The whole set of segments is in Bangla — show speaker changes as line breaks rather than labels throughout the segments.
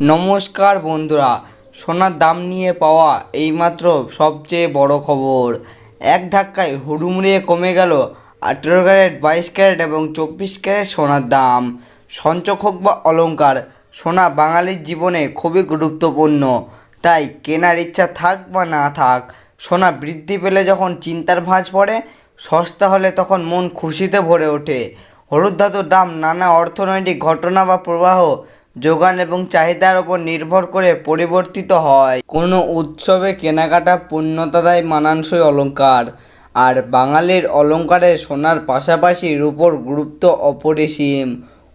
নমস্কার বন্ধুরা, সোনার দাম নিয়ে পাওয়া এইমাত্র সবচেয়ে বড় খবর। এক ধাক্কায় হুড়ুমুড়িয়ে কমে গেল আঠেরো ক্যারেট, বাইশ ক্যারেট এবং চব্বিশ ক্যারেট সোনার দাম। সঞ্চক হোক বা অলংকার, সোনা বাঙালির জীবনে খুবই গুরুত্বপূর্ণ। তাই কেনার ইচ্ছা থাক বা না থাক, সোনা বৃদ্ধি পেলে যখন চিন্তার ভাঁজ পড়ে, সস্তা হলে তখন মন খুশিতে ভরে ওঠে। হলুদ ধাতুর দাম নানা অর্থনৈতিক ঘটনা বা প্রবাহ যোগান এবং চাহিদার ওপর নির্ভর করে পরিবর্তিত হয়। কোনো উৎসবে কেনাকাটা পূর্ণতাদায় মানানসই অলংকার, আর বাঙালির অলংকারে সোনার পাশাপাশি রূপোর গুরুত্ব অপরিসীম।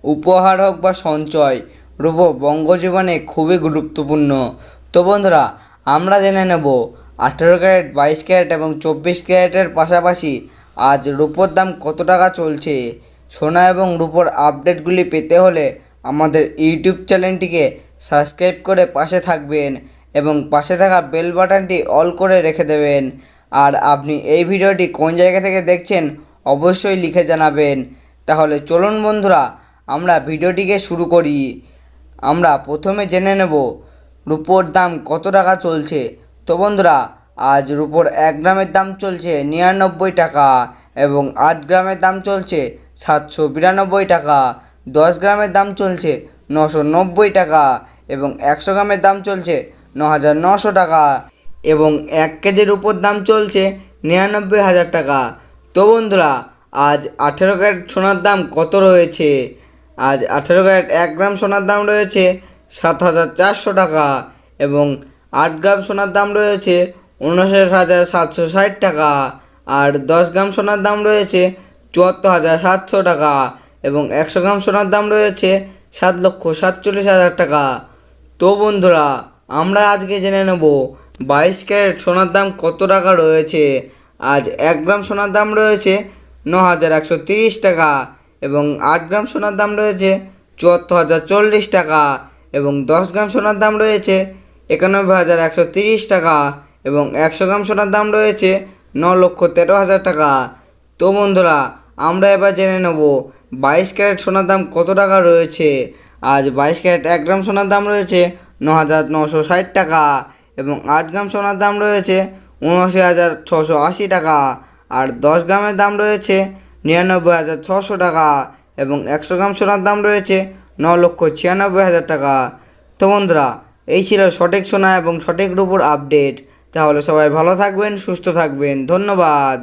উপহার হোক বা সঞ্চয়, রূপো বঙ্গজীবনে খুবই গুরুত্বপূর্ণ। তো বন্ধুরা, আমরা জেনে নেব, আঠেরো ক্যারেট, বাইশ ক্যারেট এবং চব্বিশ ক্যারেটের পাশাপাশি আজ রূপোর দাম কত টাকা চলছে? সোনা এবং রূপোর আপডেটগুলি পেতে হলে আমাদের ইউটিউব চ্যানেলটিকে সাবস্ক্রাইব করে পাশে থাকবেন এবং পাশে থাকা বেল বাটনটি অল করে রেখে দেবেন। আর আপনি এই ভিডিওটি কোন জায়গা থেকে দেখছেন অবশ্যই লিখে জানাবেন। তাহলে চলুন বন্ধুরা, আমরা ভিডিওটিকে শুরু করি। আমরা প্রথমে জেনে নেব রুপোর দাম কত টাকা চলছে। তো বন্ধুরা, আজ রুপোর এক গ্রামের দাম চলছে নিরানব্বই টাকা এবং আট গ্রামের দাম চলছে সাতশো বিরানব্বই টাকা। দশ গ্রামের দাম চলছে নশো নব্বই টাকা এবং একশো গ্রামের দাম চলছে ন হাজার নশো টাকা এবং এক কেজির উপর দাম চলছে নিরানব্বই হাজার টাকা। তো বন্ধুরা, আজ আঠেরো ক্যারেট সোনার দাম কত রয়েছে? আজ আঠেরো ক্যারেট এক গ্রাম সোনার দাম রয়েছে সাত হাজার চারশো টাকা এবং আট গ্রাম সোনার দাম রয়েছে উনষাট হাজার সাতশো ষাট টাকা। আর দশ গ্রাম সোনার দাম রয়েছে চুয়াত্তর হাজার সাতশো টাকা এবং একশো গ্রাম সোনার দাম রয়েছে সাত লক্ষ সাতচল্লিশ হাজার টাকা। তো বন্ধুরা, আমরা আজকে জেনে নেব বাইশ ক্যারেট সোনার দাম কত টাকা রয়েছে। আজ এক গ্রাম সোনার দাম রয়েছে ন হাজার একশো তিরিশ টাকা এবং আট গ্রাম সোনার দাম রয়েছে চুয়াত্তর হাজার চল্লিশ টাকা এবং দশ গ্রাম সোনার দাম রয়েছে একানব্বই হাজার একশো তিরিশ টাকা এবং একশো গ্রাম সোনার দাম রয়েছে ন লক্ষ তেরো হাজার টাকা। তো বন্ধুরা, আমরা এবার জেনে নেব বাইশ ক্যারেট সোনার দাম কত টাকা রয়েছে? আজ বাইশ ক্যারেট এক গ্রাম সোনার দাম রয়েছে ন হাজার নশো ষাট টাকা এবং আট গ্রাম সোনার দাম রয়েছে উনআশি হাজার ছশো আশি টাকা আর দশ গ্রামের দাম রয়েছে নিরানব্বই হাজার ছশো টাকা এবং একশো গ্রাম সোনার দাম রয়েছে ন লক্ষ ছিয়ানব্বই হাজার টাকা। তো বন্ধুরা, এই ছিল সঠিক সোনা এবং সঠিক রূপর আপডেট। তাহলে সবাই ভালো থাকবেন, সুস্থ থাকবেন। ধন্যবাদ।